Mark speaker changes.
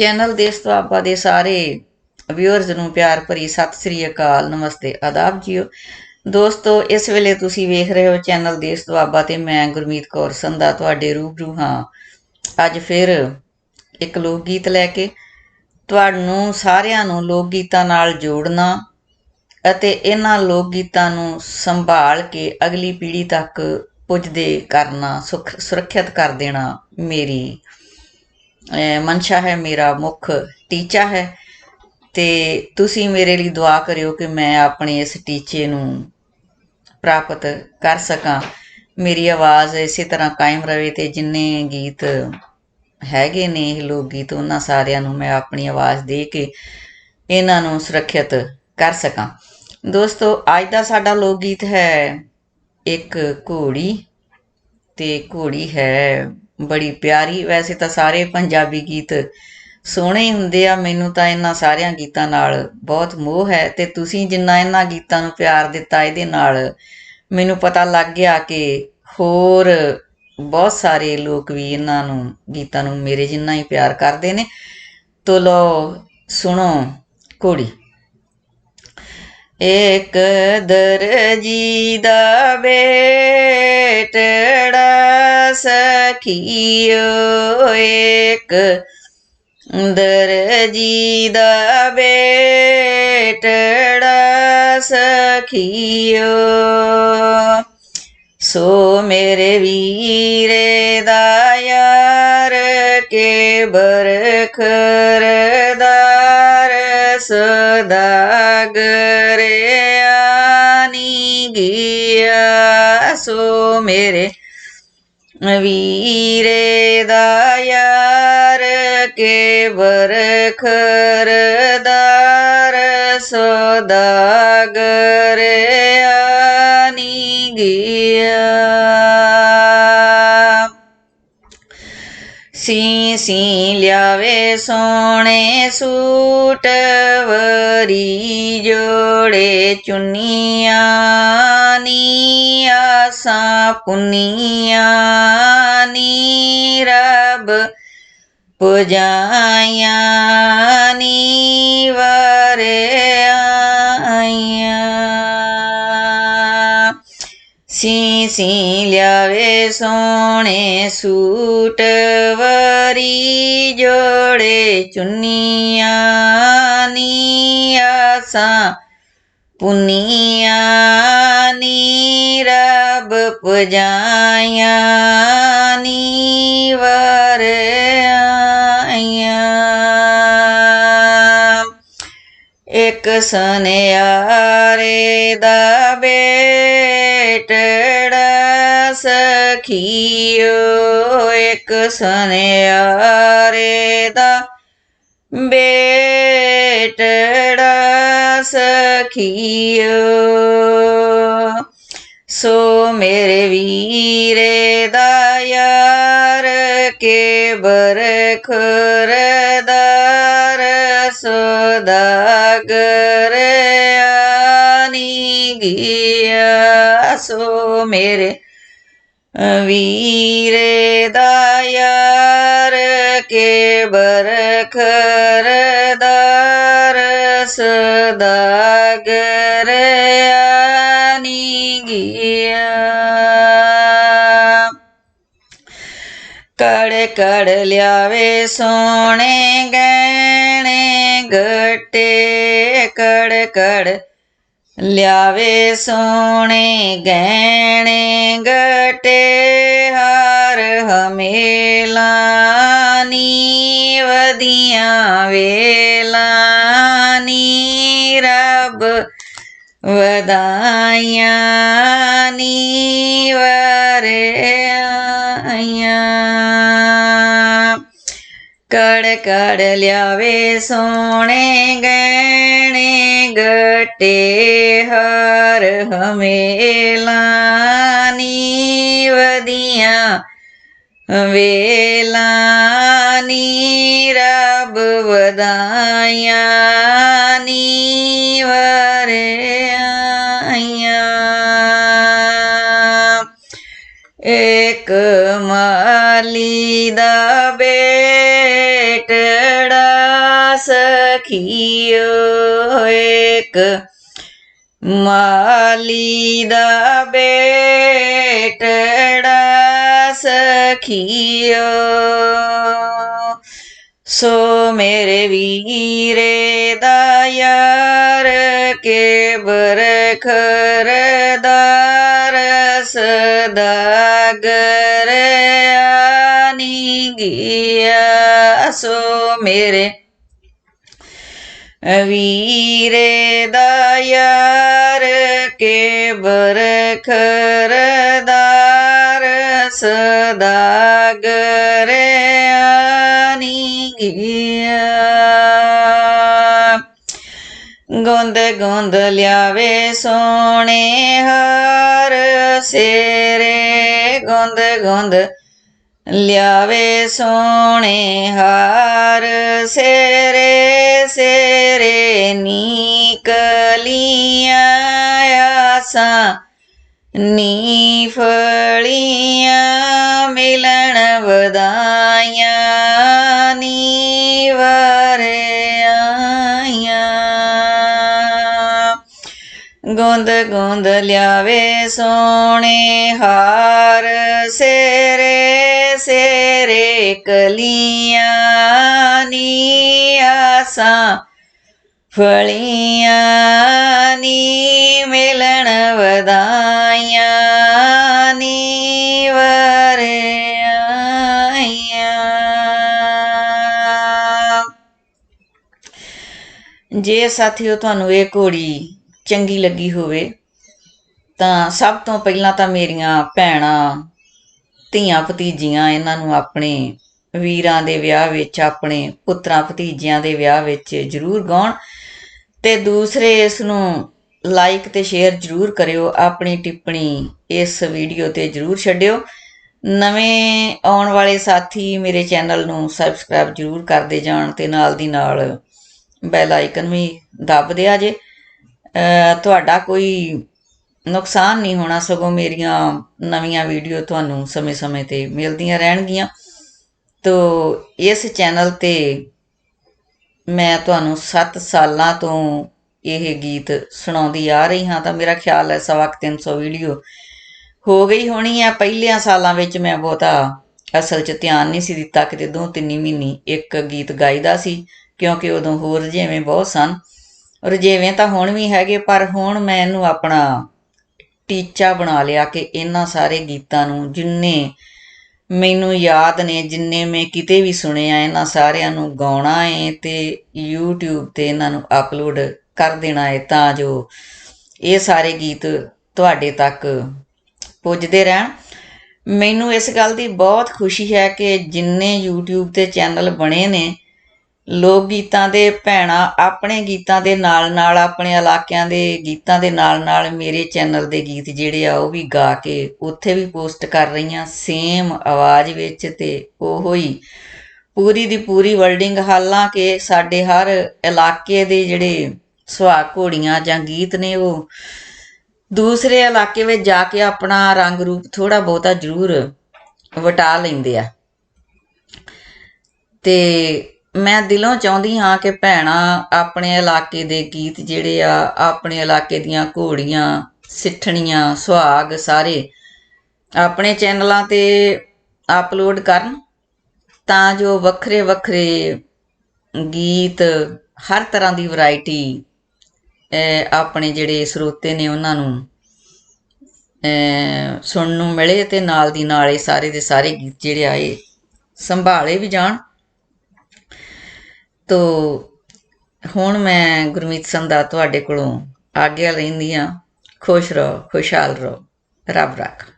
Speaker 1: Channel ਦੇਸ਼ ਦੁਆਬਾ ਦੇ ਸਾਰੇ ਵਿਊਅਰਸ ਨੂੰ ਪਿਆਰ ਭਰੀ ਸਤਿ ਸ੍ਰੀ ਅਕਾਲ, ਨਮਸਤੇ, ਆਦਾਬ ਜੀਓ। ਦੋਸਤੋ, ਇਸ ਵੇਲੇ ਤੁਸੀਂ ਵੇਖ ਰਹੇ ਹੋ ਚੈਨਲ ਦੇਸ਼ ਦੁਆਬਾ ਤੇ ਮੈਂ ਗੁਰਮੀਤ ਕੌਰ ਸੰਧਾ ਤੁਹਾਡੇ ਰੂਬਰੂ ਹਾਂ। ਅੱਜ ਫਿਰ ਇੱਕ ਲੋਕ ਗੀਤ ਲੈ ਕੇ ਤੁਹਾਨੂੰ ਸਾਰਿਆਂ ਨੂੰ ਲੋਕ ਗੀਤਾਂ ਨਾਲ ਜੋੜਨਾ ਅਤੇ ਇਹਨਾਂ ਲੋਕ ਗੀਤਾਂ ਨੂੰ ਸੰਭਾਲ ਕੇ ਅਗਲੀ ਪੀੜ੍ਹੀ ਤੱਕ ਪੁੱਜਦੇ ਕਰਨਾ ਸੁਖ ਸੁਰੱਖਿਅਤ ਕਰ ਦੇਣਾ ਮੇਰੀ ਮਨਸ਼ਾ ਹੈ, ਮੇਰਾ ਮੁੱਖ ਟੀਚਾ ਹੈ ਤੇ ਤੁਸੀਂ ਮੇਰੇ ਲਈ ਦੁਆ ਕਰਿਓ ਕਿ ਮੈਂ ਆਪਣੇ ਇਸ ਟੀਚੇ ਨੂੰ ਪ੍ਰਾਪਤ ਕਰ ਸਕਾਂ। ਮੇਰੀ ਆਵਾਜ਼ ਇਸੇ ਤਰ੍ਹਾਂ ਕਾਇਮ ਰਵੇ ਤੇ ਜਿੰਨੇ ਗੀਤ ਹੈਗੇ ਨੇ ਇਹ ਲੋਕ ਗੀਤ, ਉਹਨਾਂ ਸਾਰਿਆਂ ਨੂੰ ਮੈਂ ਆਪਣੀ ਆਵਾਜ਼ ਦੇ ਕੇ ਇਹਨਾਂ ਨੂੰ ਸੁਰੱਖਿਅਤ ਕਰ ਸਕਾਂ। ਦੋਸਤੋ, ਅੱਜ ਦਾ ਸਾਡਾ ਲੋਕ ਗੀਤ ਹੈ ਇੱਕ ਘੋੜੀ ਤੇ ਘੋੜੀ ਹੈ ਬੜੀ ਪਿਆਰੀ। ਵੈਸੇ ਤਾਂ ਸਾਰੇ ਪੰਜਾਬੀ ਗੀਤ ਸੋਹਣੇ ਹੀ ਹੁੰਦੇ ਆ। ਮੈਨੂੰ ਤਾਂ ਇਹਨਾਂ ਸਾਰਿਆਂ ਗੀਤਾਂ ਨਾਲ ਬਹੁਤ ਮੋਹ ਹੈ ਤੇ ਤੁਸੀਂ ਜਿੰਨਾ ਇਹਨਾਂ ਗੀਤਾਂ ਨੂੰ ਪਿਆਰ ਦਿੱਤਾ ਇਹਦੇ ਨਾਲ, ਮੈਨੂੰ ਪਤਾ ਲੱਗ ਗਿਆ ਕਿ ਹੋਰ ਬਹੁਤ ਸਾਰੇ ਲੋਕ ਵੀ ਇਹਨਾਂ ਨੂੰ, ਗੀਤਾਂ ਨੂੰ ਮੇਰੇ ਜਿੰਨਾ ਹੀ ਪਿਆਰ ਕਰਦੇ ਨੇ। ਤੋ ਲੋ ਸੁਣੋ ਘੋੜੀ। ਇੱਕ ਦਰਜੀ ਦਾ ਬੇਟੜਾ ਸਖੀਓ ਇੱਕ ਦਰਜੀ ਦਾ ਬੇਟੜਾ ਸਖੀਓ ਸੋ ਮੇਰੇ ਵੀਰੇ ਦਾ ਯਾਰ ਕੇ ਬਰਖਰ ਦਾ ਸੋ ਮੇਰੇ ਵੀਰੇ ਦਾ ਯਾਰ ਕੇ ਬਰਖਰਦਾਰ ਸਦਾਗਰੇ ਆਨੀ ਗਿਆ। ਸੀ ਸੀ ਲਿਆਵੇ ਸੋਹਣੇ ਸੂਟ, ਵਰੀ ਜੋੜੇ ਚੁੰਨੀਆਂ ਆਸਾਂ ਪੁੰਨੀਆਂ ਨੀ ਰੱਬ ਪੁਜਾਈਆਂ ਨੀ ਵਰੇ ਆਈਆਂ ਸੀ ਸੀ ਲਿਆਵੇ ਪੁੰਨੀਆਂ ਨੀ ਰਬ ਪਜਾਈਆਂ ਨੀ ਵਰ ਆਈਆਂ ਇੱਕ ਸੁਨਿਆਰੇ ਦਾ ਬੇਟੜਾ ਸਖੀਓ ਇੱਕ ਸੁਨਿਆਰੇ ਦਾ ਬੇਟੜਾ ਸਖੀਓ, ਸੋ ਮੇਰੇ ਵੀਰੇ ਦਾ ਯਾਰ ਕੇ ਬਰਖਰਦਾਰ ਸਦਾਗਰ ਆਨੀ ਗਿਆ। ਸੋ ਮੇਰੇ ਵੀਰੇ ਦਾ ਯਾਰ ਕੇ ਬਰਖਰਦਾਰ ਸਦਾਗਰ ਆਨੀ ਗਿਆ ਕੜ ਕੜ ਲਿਆਵੇ ਸੋਹਣੇ ਗਹਿਣੇ ਗੱਟੇ ਕੜ ਕੜ ਲਿਆਵੇ ਸੋਹਣੇ ਗਹਿਣੇ ਗੱਟੇ ਹਾਰ ਹਮੇਲਾ ਨੀ ਵਧੀਆਂ ਵੇਲਾ ਨੀ ਰੱਬ ਵਧਾਈਆਂ ਨੀ ਵਰਿਆਈਆਂ ਕੜ ਕੜ ਲਿਆਵੇ ਸੋਹਣੇ ਗਹਿਣੇ ਗੱਟੇ ਹਰ ਹਮੇਲਾ ਨੀ ਵਧੀਆਂ ਵੇਲਾ ਨੀ ਰੱਬ ਵਧਾਈਆਂ ਨੀ ਵਰਿਆਈਆਂ ਇੱਕ ਮਾਲੀ ਦਾ ਬੇਟੜਾ ਸਖੀਓ ਇੱਕ ਮਾਲੀ ਦਾ ਬੇਟੜਾ ਸਖੀਓ ਸੋ ਮੇਰੇ ਵੀਰੇ ਦਾ ਯਾਰ ਕੇ ਬਰਖਰਦਾਰ ਸਦਾਗਰ ਨੀ ਗਿਆ। ਸੋ ਮੇਰੇ ਵੀਰੇ ਦਾ ਯਾਰ ਕੇ ਬਰਖਰਦਾਰ ਸਦਾਗਰ ਆਨੀ ਗਿਆ ਗੁੰਦ ਗੁੰਦ ਲਿਆਵੇ ਸੋਹਣੇ ਹਾਰ ਸੇਰੇ। ਗੁੰਦ ਗੁੰਦ ਲਿਆਵੇ ਸੋਹਣੇ ਹਾਰ ਸੇਰੇ। ਸੇਰੇ ਨੀਕਲੀਆਂ ਆਸਾਂ। ਨੀ ਫਲੀਆਂ ਮਿਲਣ ਵਦਾਈਆਂ ਨੀ ਵਰਿਆਈਆਂ ਗੁੰਦ ਗੁੰਦ ਲਿਆਵੇ ਸੋਹਣੇ ਹਾਰ ਸੇਰੇ ਸੇਰੇ ਕਲੀਆਂ ਨੀ ਆਸਾਂ ਫਲੀਆਂ ਨੀ ਮਿਲਣ ਵਦਾਈਆਂ ਨੀ ਵਰਿਆਈਆਂ ਜੇ ਸਾਥੀਓ, ਤੁਹਾਨੂੰ ਇਹ ਘੋੜੀ ਚੰਗੀ ਲੱਗੀ ਹੋਵੇ, ਤਾਂ ਸਭ ਤੋਂ ਪਹਿਲਾਂ ਤਾਂ ਮੇਰੀਆਂ ਭੈਣਾਂ, ਧੀਆਂ ਭਤੀਜੀਆਂ ਇਹਨਾਂ ਨੂੰ ਆਪਣੇ ਵੀਰਾਂ ਦੇ ਵਿਆਹ ਵਿੱਚ, ਆਪਣੇ ਪੁੱਤਰਾਂ ਭਤੀਜਿਆਂ ਦੇ ਵਿਆਹ ਵਿੱਚ ਜ਼ਰੂਰ ਗਾਉਣ। ਤੇ ਦੂਸਰੇ ਇਸ ਨੂੰ ਲਾਈਕ ਤੇ ਸ਼ੇਅਰ ਜ਼ਰੂਰ ਕਰਿਓ, ਆਪਣੀ ਟਿੱਪਣੀ ਇਸ ਵੀਡੀਓ ਤੇ ਜ਼ਰੂਰ ਛੱਡਿਓ। ਨਵੇਂ ਆਉਣ ਵਾਲੇ ਸਾਥੀ ਮੇਰੇ ਚੈਨਲ ਨੂੰ ਸਬਸਕ੍ਰਾਈਬ ਜ਼ਰੂਰ ਕਰਦੇ ਜਾਣ ਤੇ ਨਾਲ ਦੀ ਨਾਲ ਬੈਲ ਆਈਕਨ ਵੀ ਦੱਬ ਦਿਆ ਜੇ। ਤੁਹਾਡਾ ਕੋਈ ਨੁਕਸਾਨ ਨਹੀਂ ਹੋਣਾ, ਸਗੋਂ ਮੇਰੀਆਂ ਨਵੀਆਂ ਵੀਡੀਓ ਤੁਹਾਨੂੰ ਸਮੇਂ-ਸਮੇਂ ਤੇ ਮਿਲਦੀਆਂ ਰਹਿਣਗੀਆਂ। ਤੋ ਇਸ ਚੈਨਲ ਤੇ ਮੈਂ ਤੁਹਾਨੂੰ 7 ਸਾਲਾਂ ਤੋਂ ਇਹ ਗੀਤ ਸੁਣਾਉਂਦੀ ਆ ਰਹੀ ਹਾਂ, ਤਾਂ ਮੇਰਾ ਖਿਆਲ ਹੈ ਸਵਾ ਕੁ 300 ਵੀਡੀਓ ਹੋ ਗਈ ਹੋਣੀ ਹੈ ਪਹਿਲਿਆਂ ਸਾਲਾਂ ਵਿੱਚ ਮੈਂ ਬਹੁਤਾ ਅਸਲ 'ਚ ਧਿਆਨ ਨਹੀਂ ਸੀ ਦਿੱਤਾ, ਕਿਤੇ ਦੋ ਤਿੰਨ ਮਹੀਨੇ ਇੱਕ ਗੀਤ ਗਾਈਦਾ ਸੀ, ਕਿਉਂਕਿ ਉਦੋਂ ਹੋਰ ਰੁਝੇਵੇਂ ਬਹੁਤ ਸਨ। ਰੁਝੇਵੇਂ ਤਾਂ ਹੁਣ ਵੀ ਹੈਗੇ, ਪਰ ਹੁਣ ਮੈਂ ਇਹਨੂੰ ਆਪਣਾ ਟੀਚਾ ਬਣਾ ਲਿਆ ਕਿ ਇਹਨਾਂ ਸਾਰੇ ਗੀਤਾਂ ਨੂੰ ਜਿੰਨੇ ਮੈਨੂੰ ਯਾਦ ਨੇ ਜਿੰਨੇ ਮੈਂ ਕਿਤੇ ਵੀ ਸੁਣਿਆ, ਇਹਨਾਂ ਸਾਰਿਆਂ ਨੂੰ ਗਾਉਣਾ ਹੈ ਤੇ YouTube ਤੇ ਇਹਨਾਂ ਨੂੰ ਅਪਲੋਡ ਕਰ ਦੇਣਾ ਹੈ ਤਾਂ ਜੋ ਇਹ ਸਾਰੇ ਗੀਤ ਤੁਹਾਡੇ ਤੱਕ ਪੁੱਜਦੇ ਰਹਿਣ। ਮੈਨੂੰ ਇਸ ਗੱਲ ਦੀ ਬਹੁਤ ਖੁਸ਼ੀ ਹੈ ਕਿ ਜਿੰਨੇ YouTube ਤੇ ਚੈਨਲ ਬਣੇ ਨੇ ਲੋਕ ਗੀਤਾਂ ਦੇ ਭੈਣਾਂ ਆਪਣੇ ਗੀਤਾਂ ਦੇ ਨਾਲ ਨਾਲ ਆਪਣੇ ਇਲਾਕਿਆਂ ਦੇ ਗੀਤਾਂ ਦੇ ਨਾਲ ਨਾਲ ਮੇਰੇ ਚੈਨਲ ਦੇ ਗੀਤ ਜਿਹੜੇ ਆ ਉਹ ਵੀ ਗਾ ਕੇ ਉੱਥੇ ਵੀ ਪੋਸਟ ਕਰ ਰਹੀਆਂ ਸੇਮ ਆਵਾਜ਼ ਵਿੱਚ ਤੇ ਉਹੋ ਹੀ ਪੂਰੀ ਦੀ ਪੂਰੀ ਵਰਲਡਿੰਗ ਹਾਲਾਂਕਿ ਸਾਡੇ ਹਰ ਇਲਾਕੇ ਦੇ ਜਿਹੜੇ ਸੁਹਾ ਘੋੜੀਆਂ ਜਾਂ ਗੀਤ ਨੇ ਉਹ ਦੂਸਰੇ ਇਲਾਕੇ ਵਿੱਚ ਜਾ ਕੇ ਆਪਣਾ ਰੰਗ ਰੂਪ ਥੋੜਾ ਬਹੁਤਾ ਜ਼ਰੂਰ ਵਟਾ ਲੈਂਦੇ ਆ। ਤੇ ਮੈਂ ਦਿਲੋਂ ਚਾਹੁੰਦੀ ਹਾਂ ਕਿ ਭੈਣਾਂ ਆਪਣੇ ਇਲਾਕੇ ਦੇ ਗੀਤ ਜਿਹੜੇ ਆ, ਆਪਣੇ ਇਲਾਕੇ ਦੀਆਂ ਘੋੜੀਆਂ, ਸਿੱਠਣੀਆਂ, ਸੁਹਾਗ ਸਾਰੇ ਆਪਣੇ ਚੈਨਲਾਂ ਤੇ ਅਪਲੋਡ ਕਰਨ ਤਾਂ ਜੋ ਵੱਖਰੇ ਵੱਖਰੇ ਗੀਤ ਹਰ ਤਰ੍ਹਾਂ ਦੀ ਵੈਰਾਈਟੀ ਆਪਣੇ ਜਿਹੜੇ ਸਰੋਤੇ ਨੇ ਉਹਨਾਂ ਨੂੰ ਸੁਣਨ ਨੂੰ ਮਿਲੇ ਤੇ ਨਾਲ ਦੀ ਨਾਲ ਇਹ ਸਾਰੇ ਦੇ ਸਾਰੇ ਗੀਤ ਜਿਹੜੇ ਆਏ ਸੰਭਾਲੇ ਵੀ ਜਾਣ। ਤੋ ਹੁਣ ਮੈਂ ਗੁਰਮੀਤ ਸੰਧਾ ਤੁਹਾਡੇ ਕੋਲੋਂ ਆਗਿਆ ਲੈਂਦੀ ਹਾਂ। ਖੁਸ਼ ਰਹੋ, ਖੁਸ਼ਹਾਲ ਰਹੋ। ਰੱਬ ਰੱਖ।